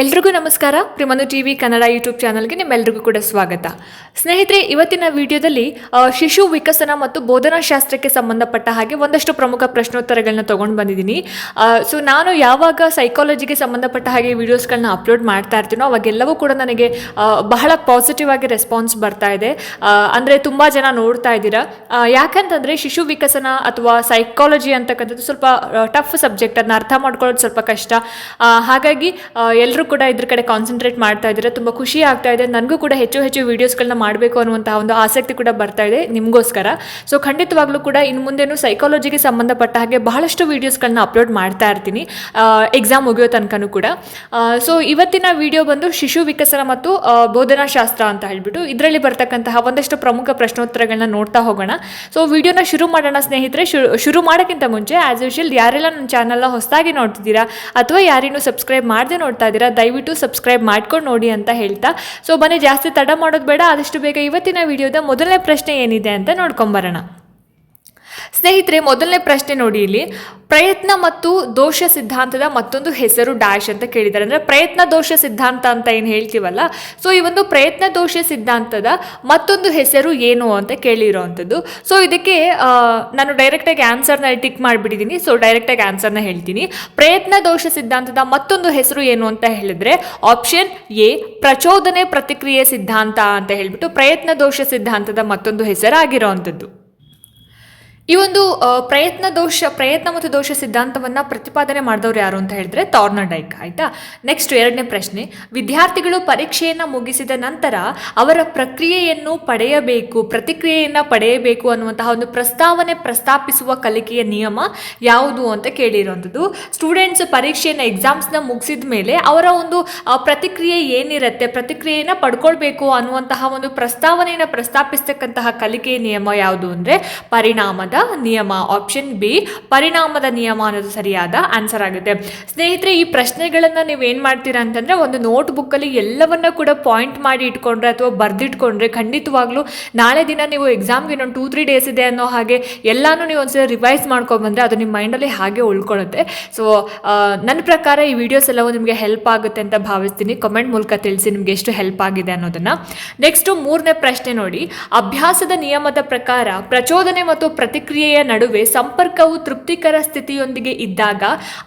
ಎಲ್ರಿಗೂ ನಮಸ್ಕಾರ. ಪ್ರಿಮನು ಟಿ ವಿ ಕನ್ನಡ ಯೂಟ್ಯೂಬ್ ಚಾನಲ್ಗೆ ನಿಮ್ಮೆಲ್ರಿಗೂ ಕೂಡ ಸ್ವಾಗತ. ಸ್ನೇಹಿತರೆ, ಇವತ್ತಿನ ವಿಡಿಯೋದಲ್ಲಿ ಶಿಶು ವಿಕಸನ ಮತ್ತು ಬೋಧನಾ ಶಾಸ್ತ್ರಕ್ಕೆ ಸಂಬಂಧಪಟ್ಟ ಹಾಗೆ ಒಂದಷ್ಟು ಪ್ರಮುಖ ಪ್ರಶ್ನೋತ್ತರಗಳನ್ನ ತೊಗೊಂಡು ಬಂದಿದ್ದೀನಿ. ಸೊ ನಾನು ಯಾವಾಗ ಸೈಕಾಲಜಿಗೆ ಸಂಬಂಧಪಟ್ಟ ಹಾಗೆ ವಿಡಿಯೋಸ್ಗಳನ್ನ ಅಪ್ಲೋಡ್ ಮಾಡ್ತಾ ಇರ್ತೀನೋ, ಅವಾಗೆಲ್ಲವೂ ಕೂಡ ನನಗೆ ಬಹಳ ಪಾಸಿಟಿವ್ ಆಗಿ ರೆಸ್ಪಾನ್ಸ್ ಬರ್ತಾ ಇದೆ. ಅಂದರೆ ತುಂಬ ಜನ ನೋಡ್ತಾ ಇದ್ದೀರಾ. ಯಾಕಂತಂದರೆ ಶಿಶು ವಿಕಸನ ಅಥವಾ ಸೈಕಾಲಜಿ ಅಂತಕ್ಕಂಥದ್ದು ಸ್ವಲ್ಪ ಟಫ್ ಸಬ್ಜೆಕ್ಟ್ ಅದನ್ನ ಅರ್ಥ ಮಾಡ್ಕೊಳ್ಳೋದು ಸ್ವಲ್ಪ ಕಷ್ಟ. ಹಾಗಾಗಿ ಎಲ್ಲರೂ ಕೂಡ ಇದ್ರ ಕಡೆ ಕಾನ್ಸಂಟ್ರೇಟ್ ಮಾಡ್ತಾ ಇದ್ದಾರೆ. ತುಂಬ ಖುಷಿ ಆಗ್ತಾ ಇದೆ. ನನಗೂ ಕೂಡ ಹೆಚ್ಚು ಹೆಚ್ಚು ವೀಡಿಯೋಸ್ಗಳನ್ನ ಮಾಡಬೇಕು ಅನ್ನುವಂತಹ ಒಂದು ಆಸಕ್ತಿ ಕೂಡ ಬರ್ತಾ ಇದೆ ನಿಮಗೋಸ್ಕರ. ಸೊ ಖಂಡಿತವಾಗ್ಲೂ ಕೂಡ ಇನ್ನು ಮುಂದೆನೂ ಸೈಕಾಲಜಿಗೆ ಸಂಬಂಧಪಟ್ಟ ಹಾಗೆ ಬಹಳಷ್ಟು ವೀಡಿಯೋಸ್ಗಳನ್ನ ಅಪ್ಲೋಡ್ ಮಾಡ್ತಾ ಇರ್ತೀನಿ. ಎಕ್ಸಾಮ್ ಮುಗಿಯೋ ತನಕನೂ ಕೂಡ. ಸೊ ಇವತ್ತಿನ ವಿಡಿಯೋ ಬಂದು ಶಿಶು ವಿಕಸನ ಮತ್ತು ಬೋಧನಾ ಬೋಧನಾಶಾಸ್ತ್ರ ಅಂತ ಹೇಳ್ಬಿಟ್ಟು ಇದರಲ್ಲಿ ಬರ್ತಕ್ಕಂತಹ ಒಂದಷ್ಟು ಪ್ರಮುಖ ಪ್ರಶ್ನೋತ್ತರಗಳನ್ನ ನೋಡ್ತಾ ಹೋಗೋಣ. ಸೊ ವಿಡಿಯೋನ ಶುರು ಮಾಡೋಣ ಸ್ನೇಹಿತರೆ. ಶುರು ಶುರು ಮಾಡೋಕ್ಕಿಂತ ಮುಂಚೆ ಆಸ್ ಯೂಶಲ್ ಯಾರೆಲ್ಲ ನನ್ನ ಚಾನಲ್ನ ಹೊಸದಾಗಿ ನೋಡ್ತಿದ್ದೀರಾ ಅಥವಾ ಯಾರೇನು ಸಬ್ಸ್ಕ್ರೈಬ್ ಮಾಡದೆ ನೋಡ್ತಾ ಇದ್ದೀರಾ ದಯವಿಟ್ಟು ಸಬ್ಸ್ಕ್ರೈಬ್ ಮಾಡ್ಕೊಂಡು ನೋಡಿ ಅಂತ ಹೇಳ್ತಾ. ಸೊ, ಬನ್ನಿ, ಜಾಸ್ತಿ ತಡ ಮಾಡೋದು ಬೇಡ. ಆದಷ್ಟು ಬೇಗ ಇವತ್ತಿನ ವಿಡಿಯೋದ ಮೊದಲನೇ ಪ್ರಶ್ನೆ ಏನಿದೆ ಅಂತ ನೋಡ್ಕೊಂಬರೋಣ. ಸ್ನೇಹಿತರೆ, ಮೊದಲನೇ ಪ್ರಶ್ನೆ ನೋಡಿ ಇಲ್ಲಿ. ಪ್ರಯತ್ನ ಮತ್ತು ದೋಷ ಸಿದ್ಧಾಂತದ ಮತ್ತೊಂದು ಹೆಸರು ಡ್ಯಾಶ್ ಅಂತ ಕೇಳಿದ್ದಾರೆ. ಅಂದರೆ ಪ್ರಯತ್ನ, ದೋಷ ಸಿದ್ಧಾಂತ ಅಂತ ಏನು ಹೇಳ್ತೀವಲ್ಲ? ಸೊ, ಈ ಒಂದು ಪ್ರಯತ್ನ, ದೋಷ ಸಿದ್ಧಾಂತದ ಮತ್ತೊಂದು ಹೆಸರು ಏನು ಅಂತ ಕೇಳಿರೋವಂಥದ್ದು ಸೊ, ಇದಕ್ಕೆ ನಾನು ಡೈರೆಕ್ಟಾಗಿ ಆನ್ಸರ್ನ ಟಿಕ್ ಮಾಡಿಬಿಟ್ಟಿದ್ದೀನಿ. ಸೊ ಡೈರೆಕ್ಟಾಗಿ ಆನ್ಸರ್ನ ಹೇಳ್ತೀನಿ. ಪ್ರಯತ್ನ, ದೋಷ ಸಿದ್ಧಾಂತದ ಮತ್ತೊಂದು ಹೆಸರು ಏನು ಅಂತ ಹೇಳಿದ್ರೆ ಆಪ್ಷನ್ ಎ, ಪ್ರಚೋದನೆ ಪ್ರತಿಕ್ರಿಯೆ ಸಿದ್ಧಾಂತ ಅಂತ ಹೇಳಿಬಿಟ್ಟು ಪ್ರಯತ್ನ, ದೋಷ ಸಿದ್ಧಾಂತದ ಮತ್ತೊಂದು ಹೆಸರಾಗಿರೋವಂಥದ್ದು ಈ ಒಂದು ಪ್ರಯತ್ನ ದೋಷ, ಪ್ರಯತ್ನ ಮತ್ತು ದೋಷ ಸಿದ್ಧಾಂತವನ್ನ ಪ್ರತಿಪಾದನೆ ಮಾಡಿದವರು ಯಾರು ಅಂತ ಹೇಳಿದ್ರೆ ಡೈಕ್ ಆಯ್ತಾ? ನೆಕ್ಸ್ಟ್ ಎರಡನೇ ಪ್ರಶ್ನೆ. ವಿದ್ಯಾರ್ಥಿಗಳು ಪರೀಕ್ಷೆಯನ್ನ ಮುಗಿಸಿದ ನಂತರ ಅವರ ಪ್ರಕ್ರಿಯೆಯನ್ನು ಪಡೆಯಬೇಕು, ಪ್ರತಿಕ್ರಿಯೆಯನ್ನ ಪಡೆಯಬೇಕು ಅನ್ನುವಂತಹ ಒಂದು ಪ್ರಸ್ತಾವನೆ ಪ್ರಸ್ತಾಪಿಸುವ ಕಲಿಕೆಯ ನಿಯಮ ಯಾವುದು ಅಂತ ಕೇಳಿರುವಂಥದ್ದು ಸ್ಟೂಡೆಂಟ್ಸ್ ಪರೀಕ್ಷೆಯನ್ನ ಎಕ್ಸಾಮ್ಸ್ನ ಮುಗಿಸಿದ ಮೇಲೆ ಅವರ ಒಂದು ಪ್ರತಿಕ್ರಿಯೆ ಏನಿರುತ್ತೆ, ಪ್ರತಿಕ್ರಿಯೆಯನ್ನ ಪಡ್ಕೊಳ್ಬೇಕು ಅನ್ನುವಂತಹ ಒಂದು ಪ್ರಸ್ತಾವನೆಯನ್ನು ಪ್ರಸ್ತಾಪಿಸ್ತಕ್ಕಂತಹ ಕಲಿಕೆಯ ನಿಯಮ ಯಾವುದು ಅಂದರೆ ಪರಿಣಾಮದ ನಿಯಮ. ಆಪ್ಷನ್ ಬಿ ಪರಿಣಾಮದ ನಿಯಮ ಅನ್ನೋದು ಸರಿಯಾದ ಆನ್ಸರ್ ಆಗುತ್ತೆ. ಸ್ನೇಹಿತರೆ, ಈ ಪ್ರಶ್ನೆಗಳನ್ನು ನೀವು ಏನು ಮಾಡ್ತೀರಾ ಅಂತಂದ್ರೆ, ಒಂದು ನೋಟ್ ಬುಕ್ಕಲ್ಲಿ ಎಲ್ಲವನ್ನ ಕೂಡ ಪಾಯಿಂಟ್ ಮಾಡಿ ಇಟ್ಕೊಂಡ್ರೆ ಅಥವಾ ಬರ್ದಿಟ್ಕೊಂಡ್ರೆ ಖಂಡಿತವಾಗ್ಲೂ ನಾಳೆ ದಿನ ನೀವು ಎಕ್ಸಾಮ್ಗೆ ಇನ್ನೊಂದು ಟೂ ತ್ರೀ ಡೇಸ್ ಇದೆ ಅನ್ನೋ ಹಾಗೆ ಎಲ್ಲಾನು ನೀವು ಒಂದ್ಸಲ ರಿವೈಸ್ ಮಾಡ್ಕೊಂಡ್ಬಂದ್ರೆ ಅದು ನಿಮ್ಮ ಮೈಂಡಲ್ಲಿ ಹಾಗೆ ಉಳ್ಕೊಳ್ಳುತ್ತೆ. ಸೊ ನನ್ನ ಪ್ರಕಾರ ಈ ವಿಡಿಯೋಸ್ ಎಲ್ಲವೂ ನಿಮಗೆ ಹೆಲ್ಪ್ ಆಗುತ್ತೆ ಅಂತ ಭಾವಿಸ್ತೀನಿ. ಕಮೆಂಟ್ ಮೂಲಕ ತಿಳಿಸಿ ನಿಮಗೆ ಎಷ್ಟು ಹೆಲ್ಪ್ ಆಗಿದೆ ಅನ್ನೋದನ್ನ. ನೆಕ್ಸ್ಟು ಮೂರನೇ ಪ್ರಶ್ನೆ ನೋಡಿ. ಅಭ್ಯಾಸದ ನಿಯಮದ ಪ್ರಕಾರ ಪ್ರಚೋದನೆ ಮತ್ತು ಪ್ರತಿಕ್ರಿಯೆಯ ನಡುವೆ ಸಂಪರ್ಕವು ತೃಪ್ತಿಕರ ಸ್ಥಿತಿಯೊಂದಿಗೆ ಇದ್ದಾಗ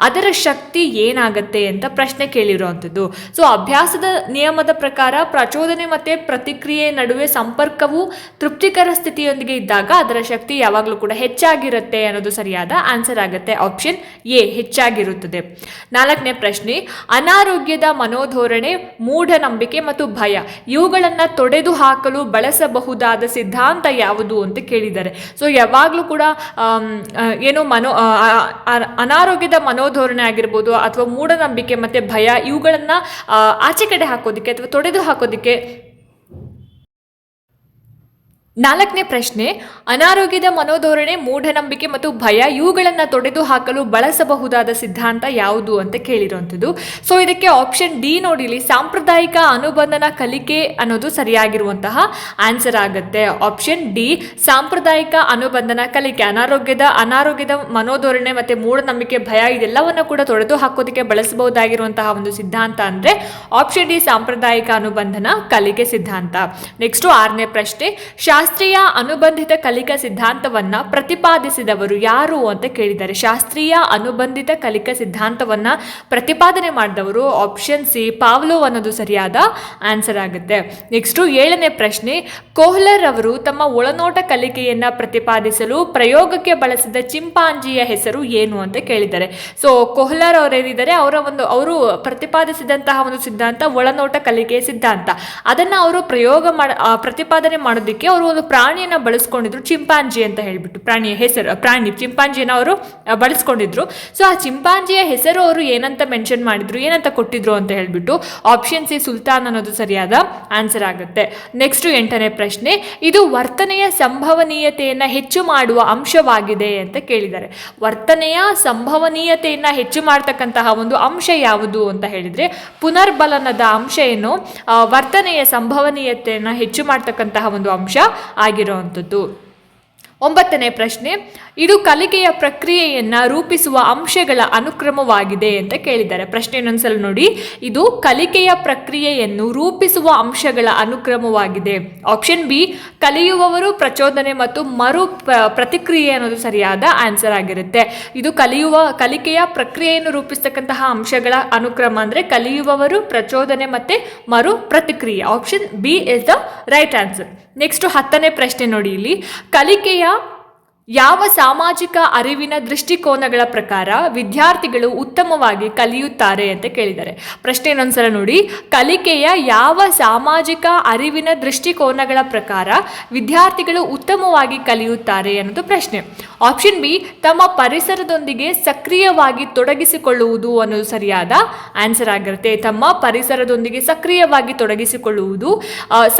ಅದರ ಶಕ್ತಿ ಏನಾಗುತ್ತೆ ಅಂತ ಪ್ರಶ್ನೆ ಕೇಳಿರುವಂಥದ್ದು. ಸೊ ಅಭ್ಯಾಸದ ನಿಯಮದ ಪ್ರಕಾರ ಪ್ರಚೋದನೆ ಮತ್ತೆ ಪ್ರತಿಕ್ರಿಯೆ ನಡುವೆ ಸಂಪರ್ಕವು ತೃಪ್ತಿಕರ ಸ್ಥಿತಿಯೊಂದಿಗೆ ಇದ್ದಾಗ ಅದರ ಶಕ್ತಿ ಯಾವಾಗಲೂ ಕೂಡ ಹೆಚ್ಚಾಗಿರುತ್ತೆ ಅನ್ನೋದು ಸರಿಯಾದ ಆನ್ಸರ್ ಆಗುತ್ತೆ. ಆಪ್ಷನ್ ಎ, ಹೆಚ್ಚಾಗಿರುತ್ತದೆ. ನಾಲ್ಕನೇ ಪ್ರಶ್ನೆ, ಅನಾರೋಗ್ಯದ ಮನೋಧೋರಣೆ, ಮೂಢನಂಬಿಕೆ ಮತ್ತು ಭಯ, ಇವುಗಳನ್ನು ತೊಡೆದು ಹಾಕಲು ಬಳಸಬಹುದಾದ ಸಿದ್ಧಾಂತ ಯಾವುದು ಅಂತ ಕೇಳಿದ್ದಾರೆ. ಸೊ ಯಾವಾಗಲೂ ಕೂಡ ಏನು ಮನೋ ಅನಾರೋಗ್ಯದ ಮನೋಧೋರಣೆ ಆಗಿರ್ಬೋದು ಅಥವಾ ಮೂಢನಂಬಿಕೆ ಮತ್ತು ಭಯ ಇವುಗಳನ್ನು ಆಚೆ ಕಡೆ ಹಾಕೋದಕ್ಕೆ ಅಥವಾ ತೊಡೆದು ಹಾಕೋದಕ್ಕೆ ನಾಲ್ಕನೇ ಪ್ರಶ್ನೆ, ಅನಾರೋಗ್ಯದ ಮನೋಧೋರಣೆ, ಮೂಢನಂಬಿಕೆ ಮತ್ತು ಭಯ ಇವುಗಳನ್ನು ತೊಡೆದು ಹಾಕಲು ಬಳಸಬಹುದಾದ ಸಿದ್ಧಾಂತ ಯಾವುದು ಅಂತ ಕೇಳಿರುವಂಥದ್ದು. ಸೊ ಇದಕ್ಕೆ ಆಪ್ಷನ್ ಡಿ ನೋಡಿಲಿ ಸಾಂಪ್ರದಾಯಿಕ ಅನುಬಂಧನ ಕಲಿಕೆ ಅನ್ನೋದು ಸರಿಯಾಗಿರುವಂತಹ ಆನ್ಸರ್ ಆಗುತ್ತೆ. ಆಪ್ಷನ್ ಡಿ ಸಾಂಪ್ರದಾಯಿಕ ಅನುಬಂಧನ ಕಲಿಕೆ, ಅನಾರೋಗ್ಯದ ಅನಾರೋಗ್ಯದ ಮನೋಧೋರಣೆ ಮತ್ತು ಮೂಢನಂಬಿಕೆ, ಭಯ ಇದೆಲ್ಲವನ್ನು ಕೂಡ ತೊಡೆದು ಹಾಕೋದಕ್ಕೆ ಬಳಸಬಹುದಾಗಿರುವಂತಹ ಒಂದು ಸಿದ್ಧಾಂತ ಅಂದರೆ ಆಪ್ಷನ್ ಡಿ ಸಾಂಪ್ರದಾಯಿಕ ಅನುಬಂಧನ ಕಲಿಕೆ ಸಿದ್ಧಾಂತ. ನೆಕ್ಸ್ಟು ಆರನೇ ಪ್ರಶ್ನೆ ಶಾಸ್ತ್ರೀಯ ಅನುಬಂಧಿತ ಕಲಿಕಾ ಸಿದ್ಧಾಂತವನ್ನ ಪ್ರತಿಪಾದಿಸಿದವರು ಯಾರು ಅಂತ ಕೇಳಿದ್ದಾರೆ ಶಾಸ್ತ್ರೀಯ ಅನುಬಂಧಿತ ಕಲಿಕಾ ಸಿದ್ಧಾಂತವನ್ನ ಪ್ರತಿಪಾದನೆ ಮಾಡಿದವರು ಆಪ್ಷನ್ ಸಿ ಪಾವ್ಲೋ ಅನ್ನೋದು ಸರಿಯಾದ ಆನ್ಸರ್ ಆಗುತ್ತೆ. ನೆಕ್ಸ್ಟು ಏಳನೇ ಪ್ರಶ್ನೆ ಕೋಹ್ಲರ್ ಅವರು ತಮ್ಮ ಒಳನೋಟ ಕಲಿಕೆಯನ್ನ ಪ್ರತಿಪಾದಿಸಲು ಪ್ರಯೋಗಕ್ಕೆ ಬಳಸಿದ ಚಿಂಪಾಂಜಿಯ ಹೆಸರು ಏನು ಅಂತ ಕೇಳಿದ್ದಾರೆ ಸೊ ಕೊಹ್ಲರ್ ಅವರೇನಿದ್ದಾರೆ, ಅವರ ಒಂದು, ಅವರು ಪ್ರತಿಪಾದಿಸಿದಂತಹ ಒಂದು ಸಿದ್ಧಾಂತ ಒಳನೋಟ ಕಲಿಕೆಯ ಸಿದ್ಧಾಂತ. ಅದನ್ನ ಅವರು ಪ್ರಯೋಗ ಮಾಡ ಪ್ರತಿಪಾದನೆ ಮಾಡೋದಕ್ಕೆ ಅವರು ಒಂದು ಪ್ರಾಣಿಯನ್ನು ಬಳಸ್ಕೊಂಡಿದ್ರು ಚಿಂಪಾಂಜಿ ಅಂತ ಹೇಳಿಬಿಟ್ಟು, ಪ್ರಾಣಿಯ ಹೆಸರು, ಪ್ರಾಣಿ ಚಿಂಪಾಂಜಿಯನ್ನು ಅವರು ಬಳಸ್ಕೊಂಡಿದ್ರು. ಸೊ ಆ ಚಿಂಪಾಂಜಿಯ ಹೆಸರು ಅವರು ಏನಂತ ಮೆನ್ಷನ್ ಮಾಡಿದ್ರು, ಏನಂತ ಕೊಟ್ಟಿದ್ರು ಅಂತ ಹೇಳಿಬಿಟ್ಟು ಆಪ್ಷನ್ ಸಿ ಸುಲ್ತಾನ್ ಅನ್ನೋದು ಸರಿಯಾದ ಆನ್ಸರ್ ಆಗುತ್ತೆ. ನೆಕ್ಸ್ಟ್ ಎಂಟನೇ ಪ್ರಶ್ನೆ, ಇದು ವರ್ತನೆಯ ಸಂಭವನೀಯತೆಯನ್ನು ಹೆಚ್ಚು ಮಾಡುವ ಅಂಶವಾಗಿದೆ ಅಂತ ಕೇಳಿದ್ದಾರೆ. ವರ್ತನೆಯ ಸಂಭವನೀಯತೆಯನ್ನು ಹೆಚ್ಚು ಮಾಡ್ತಕ್ಕಂತಹ ಒಂದು ಅಂಶ ಯಾವುದು ಅಂತ ಹೇಳಿದರೆ, ಪುನರ್ಬಲನದ ಅಂಶ ಏನು ವರ್ತನೆಯ ಸಂಭವನೀಯತೆಯನ್ನು ಹೆಚ್ಚು ಮಾಡ್ತಕ್ಕಂತಹ ಒಂದು ಅಂಶ ಆಗಿರುವಂಥದ್ದು. ಒಂಬತ್ತನೇ ಪ್ರಶ್ನೆ ಇದು ಕಲಿಕೆಯ ಪ್ರಕ್ರಿಯೆಯನ್ನ ರೂಪಿಸುವ ಅಂಶಗಳ ಅನುಕ್ರಮವಾಗಿದೆ ಅಂತ ಕೇಳಿದ್ದಾರೆ. ಪ್ರಶ್ನೆ ಇನ್ನೊಂದ್ಸಲ ನೋಡಿ. ಇದು ಕಲಿಕೆಯ ಪ್ರಕ್ರಿಯೆಯನ್ನು ರೂಪಿಸುವ ಅಂಶಗಳ ಅನುಕ್ರಮವಾಗಿದೆ. ಆಪ್ಷನ್ ಬಿ ಕಲಿಯುವವರು ಪ್ರಚೋದನೆ ಮತ್ತು ಮರು ಪ್ರತಿಕ್ರಿಯೆ ಅನ್ನೋದು ಸರಿಯಾದ ಆನ್ಸರ್ ಆಗಿರುತ್ತೆ. ಇದು ಕಲಿಯುವ, ಕಲಿಕೆಯ ಪ್ರಕ್ರಿಯೆಯನ್ನು ರೂಪಿಸ್ತಕ್ಕಂತಹ ಅಂಶಗಳ ಅನುಕ್ರಮ ಅಂದ್ರೆ ಕಲಿಯುವವರು ಪ್ರಚೋದನೆ ಮತ್ತೆ ಮರು ಪ್ರತಿಕ್ರಿಯೆ. Option B is the right answer next ಹತ್ತನೇ ಪ್ರಶ್ನೆ ನೋಡಿ ಇಲ್ಲಿ. ಕಲಿಕೆಯ ಯಾವ ಸಾಮಾಜಿಕ ಅರಿವಿನ ದೃಷ್ಟಿಕೋನಗಳ ಪ್ರಕಾರ ವಿದ್ಯಾರ್ಥಿಗಳು ಉತ್ತಮವಾಗಿ ಕಲಿಯುತ್ತಾರೆ ಅಂತ ಕೇಳಿದ್ದಾರೆ. ಪ್ರಶ್ನೆ ಇನ್ನೊಂದ್ಸಲ ನೋಡಿ, ಕಲಿಕೆಯ ಯಾವ ಸಾಮಾಜಿಕ ಅರಿವಿನ ದೃಷ್ಟಿಕೋನಗಳ ಪ್ರಕಾರ ವಿದ್ಯಾರ್ಥಿಗಳು ಉತ್ತಮವಾಗಿ ಕಲಿಯುತ್ತಾರೆ ಅನ್ನೋದು ಪ್ರಶ್ನೆ. ಆಪ್ಷನ್ ಬಿ, ತಮ್ಮ ಪರಿಸರದೊಂದಿಗೆ ಸಕ್ರಿಯವಾಗಿ ತೊಡಗಿಸಿಕೊಳ್ಳುವುದು ಅನ್ನೋದು ಸರಿಯಾದ ಆನ್ಸರ್ ಆಗಿರುತ್ತೆ. ತಮ್ಮ ಪರಿಸರದೊಂದಿಗೆ ಸಕ್ರಿಯವಾಗಿ ತೊಡಗಿಸಿಕೊಳ್ಳುವುದು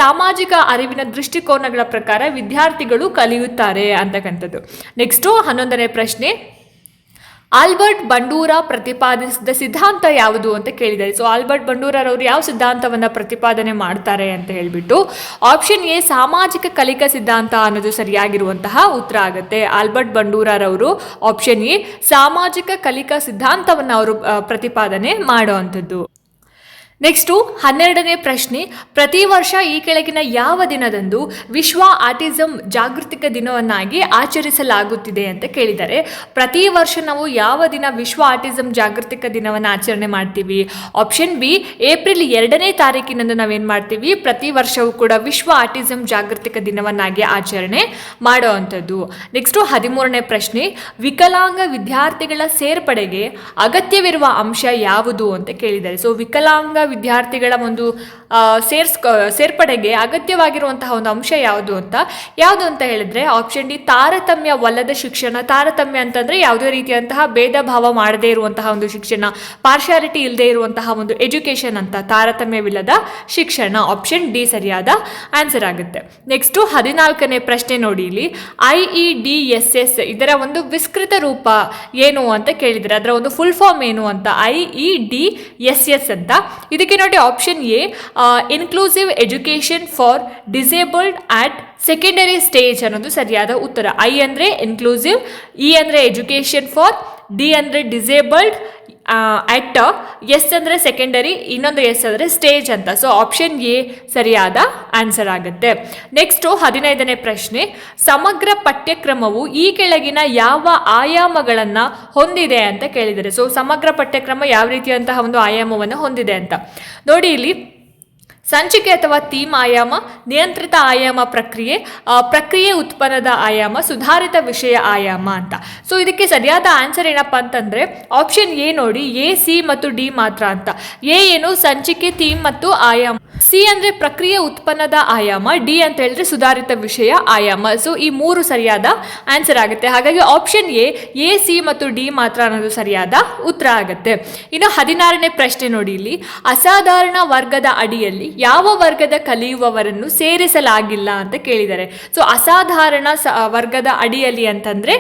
ಸಾಮಾಜಿಕ ಅರಿವಿನ ದೃಷ್ಟಿಕೋನಗಳ ಪ್ರಕಾರ ವಿದ್ಯಾರ್ಥಿಗಳು ಕಲಿಯುತ್ತಾರೆ ಅಂತಕ್ಕಂಥದ್ದು. ನೆಕ್ಸ್ಟು ಹನ್ನೊಂದನೇ ಪ್ರಶ್ನೆ, ಆಲ್ಬರ್ಟ್ ಬಂಡೂರ ಪ್ರತಿಪಾದಿಸಿದ ಸಿದ್ಧಾಂತ ಯಾವುದು ಅಂತ ಕೇಳಿದ್ದಾರೆ. ಸೊ ಆಲ್ಬರ್ಟ್ ಬಂಡೂರರವರು ಯಾವ ಸಿದ್ಧಾಂತವನ್ನು ಪ್ರತಿಪಾದನೆ ಮಾಡ್ತಾರೆ ಅಂತ ಹೇಳಿಬಿಟ್ಟು ಆಪ್ಷನ್ ಎ ಸಾಮಾಜಿಕ ಕಲಿಕಾ ಸಿದ್ಧಾಂತ ಅನ್ನೋದು ಸರಿಯಾಗಿರುವಂತಹ ಉತ್ತರ ಆಗುತ್ತೆ. ಆಲ್ಬರ್ಟ್ ಬಂಡೂರರವರು ಆಪ್ಷನ್ ಎ ಸಾಮಾಜಿಕ ಕಲಿಕಾ ಸಿದ್ಧಾಂತವನ್ನು ಅವರು ಪ್ರತಿಪಾದನೆ ಮಾಡುವಂಥದ್ದು ನೆಕ್ಸ್ಟು ಹನ್ನೆರಡನೇ ಪ್ರಶ್ನೆ, ಪ್ರತಿ ವರ್ಷ ಈ ಕೆಳಗಿನ ಯಾವ ದಿನದಂದು ವಿಶ್ವ ಆಟಿಸಮ್ ಜಾಗೃತಿಕ ದಿನವನ್ನಾಗಿ ಆಚರಿಸಲಾಗುತ್ತಿದೆ ಅಂತ ಕೇಳಿದ್ದಾರೆ ಪ್ರತಿ ವರ್ಷ ನಾವು ಯಾವ ದಿನ ವಿಶ್ವ ಆಟಿಸಮ್ ಜಾಗೃತಿಕ ದಿನವನ್ನು ಆಚರಣೆ ಮಾಡ್ತೀವಿ? ಆಪ್ಷನ್ ಬಿ ಏಪ್ರಿಲ್ ಎರಡನೇ ತಾರೀಕಿನಂದು ನಾವೇನು ಮಾಡ್ತೀವಿ? ಪ್ರತಿ ವರ್ಷವೂ ಕೂಡ ವಿಶ್ವ ಆಟಿಸಮ್ ಜಾಗೃತಿಕ ದಿನವನ್ನಾಗಿ ಆಚರಣೆ ಮಾಡುವಂಥದ್ದು ನೆಕ್ಸ್ಟು ಹದಿಮೂರನೇ ಪ್ರಶ್ನೆ, ವಿಕಲಾಂಗ ವಿದ್ಯಾರ್ಥಿಗಳ ಸೇರ್ಪಡೆಗೆ ಅಗತ್ಯವಿರುವ ಅಂಶ ಯಾವುದು ಅಂತ ಕೇಳಿದ್ದಾರೆ ಸೊ ವಿಕಲಾಂಗ ವಿದ್ಯಾರ್ಥಿಗಳ ಒಂದು ಸೇರ್ಸ್ಕೊ, ಸೇರ್ಪಡೆಗೆ ಅಗತ್ಯವಾಗಿರುವಂತಹ ಒಂದು ಅಂಶ ಯಾವುದು ಅಂತ ಯಾವುದು ಅಂತ ಹೇಳಿದ್ರೆ ಆಪ್ಷನ್ ಡಿ ತಾರತಮ್ಯವಲ್ಲದ ಶಿಕ್ಷಣ. ತಾರತಮ್ಯ ಅಂತಂದ್ರೆ ಯಾವುದೇ ರೀತಿಯಂತಹ ಭೇದ ಭಾವ ಮಾಡದೇ ಇರುವಂತಹ ಒಂದು ಶಿಕ್ಷಣ ಪಾರ್ಶಾಲಿಟಿ ಇಲ್ಲದೆ ಇರುವಂತಹ ಒಂದು ಎಜುಕೇಶನ್ ಅಂತ, ತಾರತಮ್ಯವಿಲ್ಲದ ಶಿಕ್ಷಣ. ಆಪ್ಷನ್ ಡಿ ಸರಿಯಾದ ಆನ್ಸರ್ ಆಗುತ್ತೆ. ನೆಕ್ಸ್ಟು ಹದಿನಾಲ್ಕನೇ ಪ್ರಶ್ನೆ ನೋಡಿ ಇಲ್ಲಿ. ಐ ಡಿ ಎಸ್ ಎಸ್ ಇದರ ಒಂದು ವಿಸ್ತೃತ ರೂಪ ಏನು ಅಂತ ಕೇಳಿದರೆ, ಅದರ ಒಂದು ಫುಲ್ ಫಾರ್ಮ್ ಏನು ಅಂತ ಐ ಡಿ ಎಸ್ ಎಸ್ ಅಂತ. ಇದಕ್ಕೆ ನೋಡಿ option A inclusive education for disabled at secondary stage ಅನ್ನೋದು ಸರಿಯಾದ ಉತ್ತರ. ಐ ಅಂದರೆ ಇನ್ಕ್ಲೂಸಿವ್ ಇ ಅಂದರೆ ಎಜುಕೇಷನ್ ಫಾರ್ ಡಿ ಅಂದರೆ ಡಿಸೇಬಲ್ಡ್ ಅಟ್ ಎಸ್ ಅಂದರೆ ಸೆಕೆಂಡರಿ ಇನ್ನೊಂದು ಎಸ್ ಅಂದರೆ ಸ್ಟೇಜ್ ಅಂತ. ಸೊ ಆಪ್ಷನ್ ಎ ಸರಿಯಾದ ಆನ್ಸರ್ ಆಗುತ್ತೆ. ನೆಕ್ಸ್ಟು ಹದಿನೈದನೇ ಪ್ರಶ್ನೆ, ಸಮಗ್ರ ಪಠ್ಯಕ್ರಮವು ಈ ಕೆಳಗಿನ ಯಾವ ಆಯಾಮಗಳನ್ನು ಹೊಂದಿದೆ ಅಂತ ಕೇಳಿದರೆ. ಸೊ ಸಮಗ್ರ ಪಠ್ಯಕ್ರಮ ಯಾವ ರೀತಿಯಂತಹ ಒಂದು ಆಯಾಮವನ್ನು ಹೊಂದಿದೆ ಅಂತ. ನೋಡಿ ಇಲ್ಲಿ ಸಂಚಿಕೆ ಅಥವಾ ಥೀಮ್ ಆಯಾಮ, ನಿಯಂತ್ರಿತ ಆಯಾಮ ಪ್ರಕ್ರಿಯೆ ಪ್ರಕ್ರಿಯೆ ಉತ್ಪನ್ನದ ಆಯಾಮ, ಸುಧಾರಿತ ವಿಷಯ ಆಯಾಮ ಅಂತ. ಸೊ ಇದಕ್ಕೆ ಸರಿಯಾದ ಆನ್ಸರ್ ಏನಪ್ಪ ಅಂತಂದರೆ ಆಪ್ಷನ್ ಎ ನೋಡಿ ಎ ಸಿ ಮತ್ತು ಡಿ ಮಾತ್ರ ಅಂತ. ಎ ಏನು ಸಂಚಿಕೆ ಥೀಮ್ ಮತ್ತು ಆಯಾಮ. ಸಿ ಅಂದ್ರೆ ಪ್ರಕ್ರಿಯೆ ಉತ್ಪನ್ನದ ಆಯಾಮ, ಡಿ ಅಂತ ಹೇಳಿದ್ರೆ ಸುಧಾರಿತ ವಿಷಯ ಆಯಾಮ. ಸೊ ಈ ಮೂರು ಸರಿಯಾದ ಆನ್ಸರ್ ಆಗುತ್ತೆ. ಹಾಗಾಗಿ ಆಪ್ಷನ್ ಎ ಎ, ಸಿ ಮತ್ತು ಡಿ ಮಾತ್ರ ಅನ್ನೋದು ಸರಿಯಾದ ಉತ್ತರ ಆಗುತ್ತೆ. ಇನ್ನು ಹದಿನಾರನೇ ಪ್ರಶ್ನೆ ನೋಡಿ ಇಲ್ಲಿ. ಅಸಾಧಾರಣ ವರ್ಗದ ಅಡಿಯಲ್ಲಿ ಯಾವ ವರ್ಗದ ಕಲಿಯುವವರನ್ನು ಸೇರಿಸಲಾಗಿಲ್ಲ ಅಂತ ಕೇಳಿದ್ದಾರೆ. ಸೊ ಅಸಾಧಾರಣ ವರ್ಗದ ಅಡಿಯಲ್ಲಿ ಅಂತಂದ್ರೆ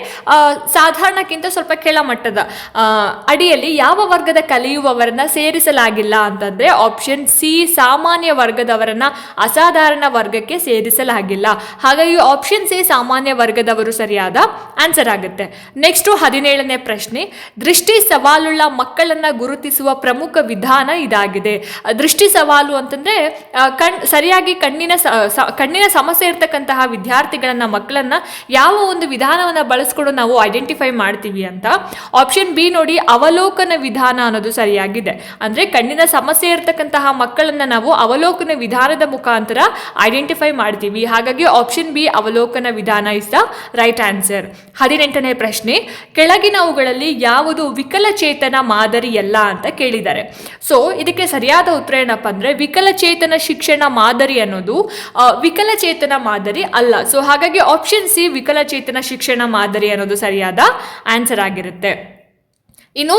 ಸಾಧಾರಣಕ್ಕಿಂತ ಸ್ವಲ್ಪ ಕೆಳಮಟ್ಟದ ಅಡಿಯಲ್ಲಿ ಯಾವ ವರ್ಗದ ಕಲಿಯುವವರನ್ನ ಸೇರಿಸಲಾಗಿಲ್ಲ ಅಂತಂದ್ರೆ ಆಪ್ಷನ್ ಸಿ, ಸಾಮಾನ್ಯ ವರ್ಗದವರನ್ನ ಅಸಾಧಾರಣ ವರ್ಗಕ್ಕೆ ಸೇರಿಸಲಾಗಿಲ್ಲ. ಹಾಗಾಗಿ ಆಪ್ಷನ್ ಸಿ ಸಾಮಾನ್ಯ ವರ್ಗದವರು ಸರಿಯಾದ ಆನ್ಸರ್ ಆಗುತ್ತೆ. ನೆಕ್ಸ್ಟ್ ಹದಿನೇಳನೇ ಪ್ರಶ್ನೆ. ದೃಷ್ಟಿ ಸವಾಲುಳ್ಳ ಮಕ್ಕಳನ್ನ ಗುರುತಿಸುವ ಪ್ರಮುಖ ವಿಧಾನ ಇದಾಗಿದೆ. ದೃಷ್ಟಿ ಸವಾಲು ಅಂತಂದ್ರೆ ಸರಿಯಾಗಿ ಕಣ್ಣಿನ ಕಣ್ಣಿನ ಸಮಸ್ಯೆ ಇರ್ತಕ್ಕಂತಹ ವಿದ್ಯಾರ್ಥಿಗಳನ್ನ, ಮಕ್ಕಳನ್ನ ಯಾವ ಒಂದು ವಿಧಾನವನ್ನ ಬಳಸ್ಕೊಂಡು ನಾವು ಐಡೆಂಟಿಫೈ ಮಾಡ್ತೀವಿ ಅಂತ. ಆಪ್ಷನ್ ಬಿ ನೋಡಿ, ಅವಲೋಕನ ವಿಧಾನ ಅನ್ನೋದು ಸರಿಯಾಗಿದೆ. ಅಂದ್ರೆ ಕಣ್ಣಿನ ಸಮಸ್ಯೆ ಇರ್ತಕ್ಕಂತಹ ಮಕ್ಕಳನ್ನ ನಾವು ವಿಧಾನದ ಮುಖಾಂತರ ಐಡೆಂಟಿಫೈ ಮಾಡ್ತೀವಿ. ಹಾಗಾಗಿ ಆಪ್ಷನ್ ಬಿ ಅವಲೋಕನ ವಿಧಾನ ಇಸ್ ದ ರೈಟ್ ಆನ್ಸರ್ ಹದಿನೆಂಟನೇ ಪ್ರಶ್ನೆ ಕೆಳಗಿನವುಗಳಲ್ಲಿ ಯಾವುದು ವಿಕಲಚೇತನ ಮಾದರಿಯಲ್ಲ ಅಂತ ಕೇಳಿದ್ದಾರೆ. ಸೊ ಇದಕ್ಕೆ ಸರಿಯಾದ ಉತ್ತರ ಏನಪ್ಪ ಅಂದರೆ ವಿಕಲಚೇತನ ಶಿಕ್ಷಣ ಮಾದರಿ ಅನ್ನೋದು ವಿಕಲಚೇತನ ಮಾದರಿ ಅಲ್ಲ. ಸೊ ಹಾಗಾಗಿ ಆಪ್ಷನ್ ಸಿ ವಿಕಲಚೇತನ ಶಿಕ್ಷಣ ಮಾದರಿ ಅನ್ನೋದು ಸರಿಯಾದ ಆನ್ಸರ್ ಆಗಿರುತ್ತೆ. ಇನ್ನು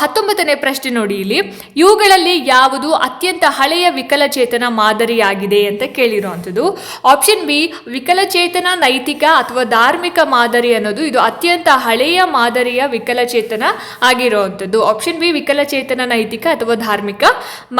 ಹತ್ತೊಂಬತ್ತನೇ ಪ್ರಶ್ನೆ ನೋಡಿ ಇಲ್ಲಿ. ಇವುಗಳಲ್ಲಿ ಯಾವುದು ಅತ್ಯಂತ ಹಳೆಯ ವಿಕಲಚೇತನ ಮಾದರಿಯಾಗಿದೆ ಅಂತ ಕೇಳಿರುವಂಥದ್ದು. ಆಪ್ಷನ್ ಬಿ, ವಿಕಲಚೇತನ ನೈತಿಕ ಅಥವಾ ಧಾರ್ಮಿಕ ಮಾದರಿ ಅನ್ನೋದು ಇದು ಅತ್ಯಂತ ಹಳೆಯ ಮಾದರಿಯ ವಿಕಲಚೇತನ ಆಗಿರುವಂಥದ್ದು. ಆಪ್ಷನ್ ಬಿ, ವಿಕಲಚೇತನ ನೈತಿಕ ಅಥವಾ ಧಾರ್ಮಿಕ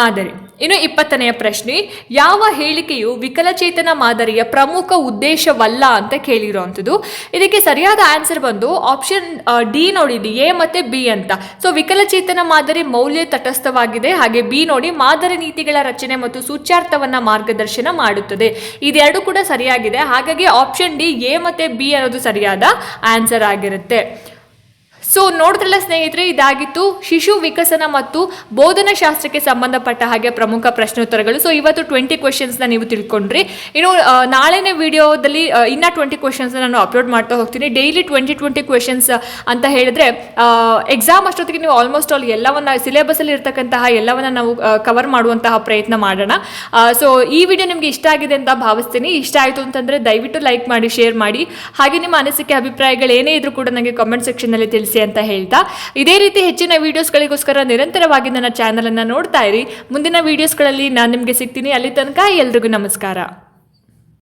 ಮಾದರಿ. ಇನ್ನು ಇಪ್ಪತ್ತನೆಯ ಪ್ರಶ್ನೆ, ಯಾವ ಹೇಳಿಕೆಯು ವಿಕಲಚೇತನ ಮಾದರಿಯ ಪ್ರಮುಖ ಉದ್ದೇಶವಲ್ಲ ಅಂತ ಕೇಳಿರುವಂಥದ್ದು. ಇದಕ್ಕೆ ಸರಿಯಾದ ಆನ್ಸರ್ ಬಂದು, ಆಪ್ಷನ್ ಡಿ ನೋಡಿ ಇಲ್ಲಿ ಎ ಮತ್ತೆ ಬಿ ಅಂತ ಸೊ ವಿಕಲಚೇತನ ಮಾದರಿ ಮೌಲ್ಯ ತಟಸ್ಥವಾಗಿದೆ. ಹಾಗೆ ಬಿ ನೋಡಿ ಮಾದರಿ ನೀತಿಗಳ ರಚನೆ ಮತ್ತು ಸೂಚ್ಯಾರ್ಥವನ್ನ ಮಾರ್ಗದರ್ಶನ ಮಾಡುತ್ತದೆ. ಇದೆರಡು ಕೂಡ ಸರಿಯಾಗಿದೆ. ಹಾಗಾಗಿ ಆಪ್ಷನ್ ಡಿ ಎ ಮತ್ತೆ ಬಿ ಅನ್ನೋದು ಸರಿಯಾದ ಆನ್ಸರ್ ಆಗಿರುತ್ತೆ. ಸೊ ನೋಡಿದ್ರಲ್ಲ ಸ್ನೇಹಿತರೆ, ಇದಾಗಿತ್ತು ಶಿಶು ವಿಕಸನ ಮತ್ತು ಬೋಧನಾ ಶಾಸ್ತ್ರಕ್ಕೆ ಸಂಬಂಧಪಟ್ಟ ಹಾಗೆ ಪ್ರಮುಖ ಪ್ರಶ್ನೋತ್ತರಗಳು. ಸೊ ಇವತ್ತು ಟ್ವೆಂಟಿ ಕ್ವಶನ್ಸ್ನ ನೀವು ತಿಳ್ಕೊಂಡ್ರಿ. ಇನ್ನು ನಾಳೆನೇ ವಿಡಿಯೋದಲ್ಲಿ ಇನ್ನ ಟ್ವೆಂಟಿ ಕ್ವಶನ್ಸ್ ನಾನು ಅಪ್ಲೋಡ್ ಮಾಡ್ತಾ ಹೋಗ್ತೀನಿ. ಡೈಲಿ ಟ್ವೆಂಟಿ ಟ್ವೆಂಟಿ ಕ್ವಶನ್ಸ್ ಅಂತ ಹೇಳಿದ್ರೆ ಎಕ್ಸಾಮ್ ಅಷ್ಟೊತ್ತಿಗೆ ನೀವು ಆಲ್ಮೋಸ್ಟ್ ಆಲ್ ಎಲ್ಲವನ್ನ ಸಿಲೆಬಸ್ಸಲ್ಲಿ ಇರ್ತಕ್ಕಂತಹ ಎಲ್ಲವನ್ನ ನಾವು ಕವರ್ ಮಾಡುವಂತಹ ಪ್ರಯತ್ನ ಮಾಡೋಣ. ಸೊ ಈ ವಿಡಿಯೋ ನಿಮಗೆ ಇಷ್ಟ ಆಗಿದೆ ಅಂತ ಭಾವಿಸ್ತೀನಿ. ಇಷ್ಟ ಆಯಿತು ಅಂತಂದ್ರೆ ದಯವಿಟ್ಟು ಲೈಕ್ ಮಾಡಿ ಶೇರ್ ಮಾಡಿ. ಹಾಗೆ ನಿಮ್ಮ ಅನಿಸಿಕೆ ಅಭಿಪ್ರಾಯಗಳು ಏನೇ ಇದ್ರೂ ಕೂಡ ನನಗೆ ಕಾಮೆಂಟ್ ಸೆಕ್ಷನಲ್ಲಿ ತಿಳಿಸಿ. ಅಂತ ಹೇಳ್ತಾ, ಇದೇ ರೀತಿ ಹೆಚ್ಚಿನ ವಿಡಿಯೋಸ್ಗಳಿಗೋಸ್ಕರ ನಿರಂತರವಾಗಿ ನನ್ನ ಚಾನಲನ್ನು ನೋಡ್ತಾ ಇರಿ. ಮುಂದಿನ ವಿಡಿಯೋಸ್ಗಳಲ್ಲಿ ನಾನು ನಿಮಗೆ ಸಿಗ್ತೀನಿ. ಅಲ್ಲಿ ತನಕ ಎಲ್ರಿಗೂ ನಮಸ್ಕಾರ.